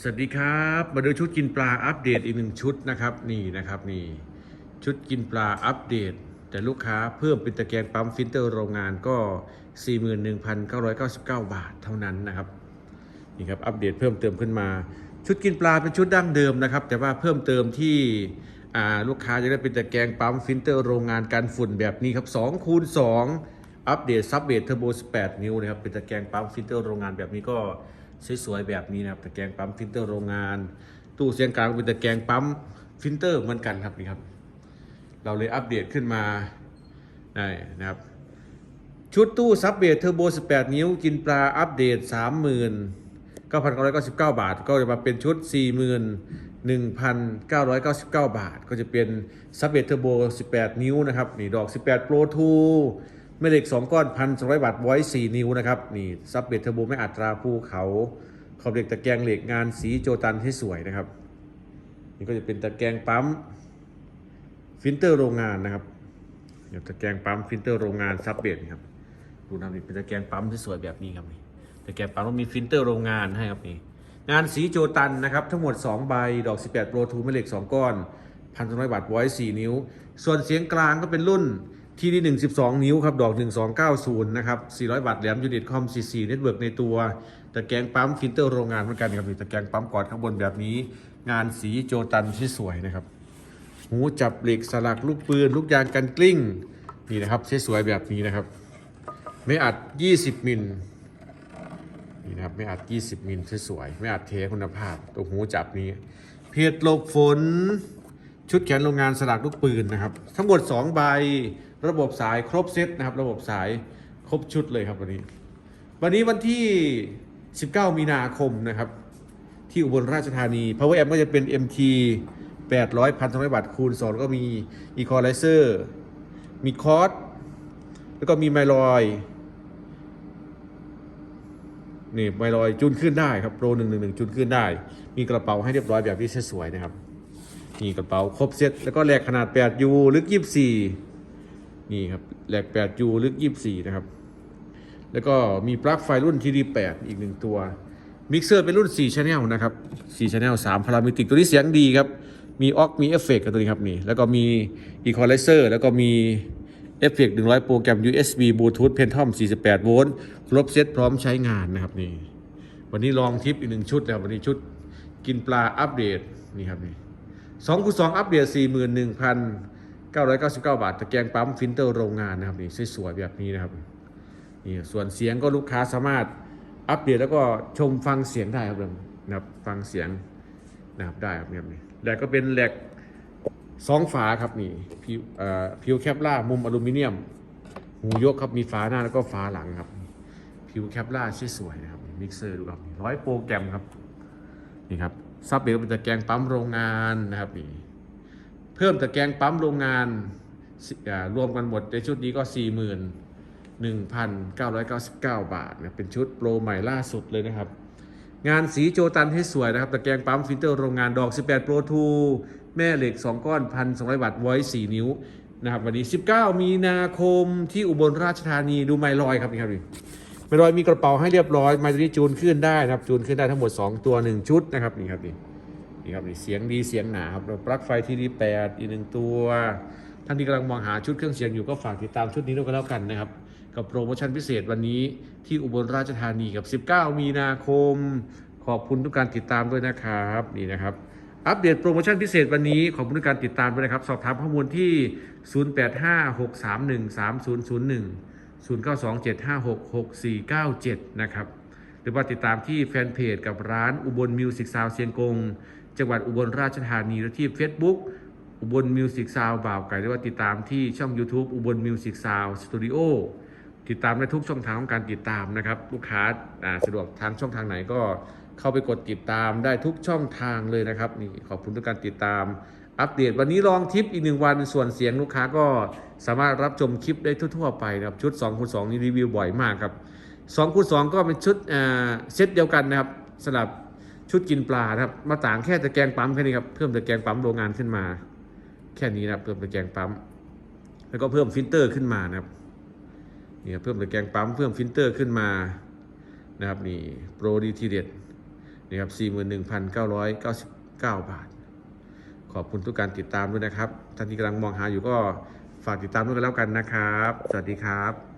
สวัสดีครับ มาดูชุดกินปลาอัปเดตอีกหนึ่งชุดนะครับนี่นะครับนี่ชุดกินปลาอัปเดต แต่ลูกค้าเพิ่มเป็นตะแกรงปั๊มฟิลเตอร์โรงงานก็ 41,999 บาทเท่านั้นนะครับนี่ครับอัปเดตเพิ่มเติมขึ้นมา ชุดกินปลาเป็นชุดดั้งเดิมนะครับ แต่ว่าเพิ่มเติมที่ลูกค้าจะได้เป็นตะแกรงปั๊มฟิลเตอร์โรงงานกันฝุ่นแบบนี้ครับ2คูณ2 อัปเดตซับเบทเทอร์โบ 18 นิ้วนะครับ เป็นตะแกรงปั๊มฟิลเตอร์โรงงานแบบนี้ก็สวยๆแบบนี้นะครับ ตะแกรงปั๊มฟิลเตอร์โรงงาน ตู้เสียงกลางเป็นตะแกรงปั๊มฟิลเตอร์เหมือนกันครับนี่ครับ เราเลยอัปเดตขึ้นมาได้นะครับ ชุดตู้ซับเบทเทอร์โบ 18 นิ้ว กินปลาอัปเดต 30,000 9,999 บาท ก็จะมาเป็นชุด41,999 บาท ก็จะเป็นซับเบทเทอร์โบ 18 นิ้วนะครับ นี่ดอก 18 Pro 2 แม่เหล็ก 2 ก้อนพันสองร้อยบาทไว้4นิ้วนะครับนี่ซับเบทเทอร์โบไม่อัตราภูเขาขอบเหล็กตะแกรงเหล็กงานสีโจตันให้สวยนะครับ นี่ก็จะเป็นตะแกรงปั๊มฟิลเตอร์โรงงานนะครับเดี๋ยวตะแกรงปั๊มฟิลเตอร์โรงงานซับเบทครับดูนะนี่เป็นตะแกรงปั๊มที่สวยแบบนี้ครับนี่ตะแกรงปั๊มมีฟิลเตอร์โรงงานให้ครับนี่งานสีโจตันนะครับทั้งหมด 2 ใบดอก 18 Pro 2แม่เหล็ก 2 ก้อนพันสองร้อยบาทไว้4นิ้ว ส่วนเสียงกลางก็เป็นรุ่น ที่ดี1 12 นิ้วครับ ดอก 1290 นะครับ 400บาทแหลมยูนิตคอม CC เน็ตเวิร์กในตัวตะแกรงปั๊มฟิลเตอร์โรงงานเหมือนกันครับนี่ตะแกรงปั๊มกอดข้างบนแบบนี้ งานสีโจตันที่สวยนะครับ หูจับเหล็กสลักลูกปืน ลูกยางกันกลิ้ง นี่นะครับสวยๆแบบนี้นะครับ ไม่อัด 20 มิลนี่นะครับไม่อัด 20 มิลสวยๆไม่อัดเทคุณภาพ ตัวหูจับนี้ เพจหลบฝน ชุดแขนโรงงานสลักลูกปืนนะครับ ทั้งหมด2ใบ ระบบสายครบเซตนะครับ ระบบสายครบชุดเลยครับวันนี้ วันนี้วันที่ 19 มีนาคมนะครับ ที่อุบลราชธานี Power Amp ก็จะเป็น MT 800พันสองร้อยบาทคูณ2ก็มี Equalizer มีคอร์สแล้วก็มีไมลอยนี่ไมลอยจูนขึ้นได้ครับโปรหนึ่งหนึ่งหนึ่งจูนขึ้นได้ มีกระเป๋าให้เรียบร้อยแบบที่สวยๆนะครับนี่กระเป๋าครบเซ็ตแล้วก็แหลกขนาด 8U ลึก 24 นี่ครับแหลก 8U ลึก 24 นะครับ แล้วก็มีปลั๊กไฟรุ่น TD8 อีกหนึ่งตัวมิกเซอร์เป็นรุ่น 4 Channel นะครับ4 Channel 3พารามิติกตัวนี้เสียงดีครับ มีออกมีเอฟเฟกต์กับตัวนี้ครับนี่ แล้วก็มี Equalizer แล้วก็มีเอฟเฟกต์100 โปรแกรม USB Bluetooth Phantom 48 โวลต์ครบเซตพร้อมใช้งานนะครับนี่ วันนี้ลองทิปอีกหนึ่งชุดนะครับวันนี้ชุดกินปลาอัปเดตนี่ครับนี่สองคูณสองอัปเดตสี่หมื่นหนึ่งพัน เก้าร้อยเก้าสิบเก้าบาท ตะแกรงปั๊มฟิลเตอร์โรงงานนะครับนี่สวยๆแบบนี้นะครับนี่ส่วนเสียงก็ลูกค้าสามารถอัปเดตแล้วก็ชมฟังเสียงได้ครับนะครับฟังเสียงนะครับได้ครับเนี่ยนี่แหลกก็เป็นแหลกสองฝาครับนี่ผิวเอ่อผิวแคปล่ามุมอลูมิเนียม หูยกครับมีฝาหน้าแล้วก็ฝาหลังครับผิวแคปล่าสวยๆนะครับมิกเซอร์ดูครับร้อยโปรแกรมครับนี่ครับซับเบลเป็นตะแกรงปั๊มโรงงานนะครับนี่ พิ่มตะแกรงปั๊มโรงงานอ่ารวมกันหมดในชุดนี้ก็ 4 1 9 9 9 บาทนะเป็นชุดโปรใหม่ล่าสุดเลยนะครับ งานสีโจตันให้สวยนะครับ ตะแกรงปั๊มฟิลเตอร์โรงงานดอก 18 Pro 2 แม่เหล็ก 2 ก้อน 1,200บาทไว้4นิ้วนะครับวันนี้ 19 มีนาคมที่อุบลราชธานีดูไมลอยครับนี่ครับนี่ไมลอยมีกระเป๋าให้เรียบร้อยไมตัวนี้จูนขึ้นได้นะครับ จูนขึ้นได้ทั้งหมด 2 ตัว 1 ชุดนะครับนี่ครับนี่ นี่ครับนี่เสียงดีเสียงหนาครับปลั๊กไฟที่ดีแปดอีกหนึ่งตัว ท่านที่กำลังมองหาชุดเครื่องเสียงอยู่ก็ฝากติดตามชุดนี้ด้วยกันแล้วกันนะครับ กับโปรโมชั่นพิเศษวันนี้ที่อุบลราชธานีกับ 19 มีนาคม ขอบคุณทุกการติดตามด้วยนะครับนี่นะครับอัปเดตโปรโมชั่นพิเศษวันนี้ขอบคุณทุกการติดตามด้วยนะครับ สอบถามข้อมูลที่ 0856313001 0927566497 นะครับ หรือว่าติดตามที่แฟนเพจกับร้านอุบลมิวสิกซาวเซียงกง จังหวัดอุบลราชธานีและที่ Facebook อุบลมิวสิกซาวบ่าวไก่หรือว่าติดตามที่ช่อง YouTube อุบลมิวสิกซาวสตูดิโอติดตามได้ทุกช่องทางของการติดตามนะครับ ลูกค้าสะดวกทางช่องทางไหนก็เข้าไปกดติดตามได้ทุกช่องทางเลยนะครับนี่ขอบคุณทุกการติดตาม อัปเดตวันนี้ลองทิปอีกหนึ่งวันส่วนเสียงลูกค้าก็สามารถรับชมคลิปได้ทั่วๆไปนะครับชุด2คูณ2นี่รีวิวบ่อยมากครับ2คูณ2ก็เป็นชุดเซตเดียวกันนะครับสำหรับ ชุดกินปลานะครับ มาต่างแค่ตะแกรงปั๊มแค่นี้ครับ เพิ่มตะแกรงปั๊มโรงงานขึ้นมา แค่นี้นะครับเพิ่มตะแกรงปั๊ม แล้วก็เพิ่มฟิลเตอร์ขึ้นมานะครับนี่ครับเพิ่มตะแกรงปั๊มเพิ่มฟิลเตอร์ขึ้นมานะครับนี่โปรดีทีเด็ดนี่ครับ41,999บาท ขอบคุณทุกการติดตามด้วยนะครับท่านที่กำลังมองหาอยู่ก็ฝากติดตามด้วยกันแล้วกันนะครับ สวัสดีครับ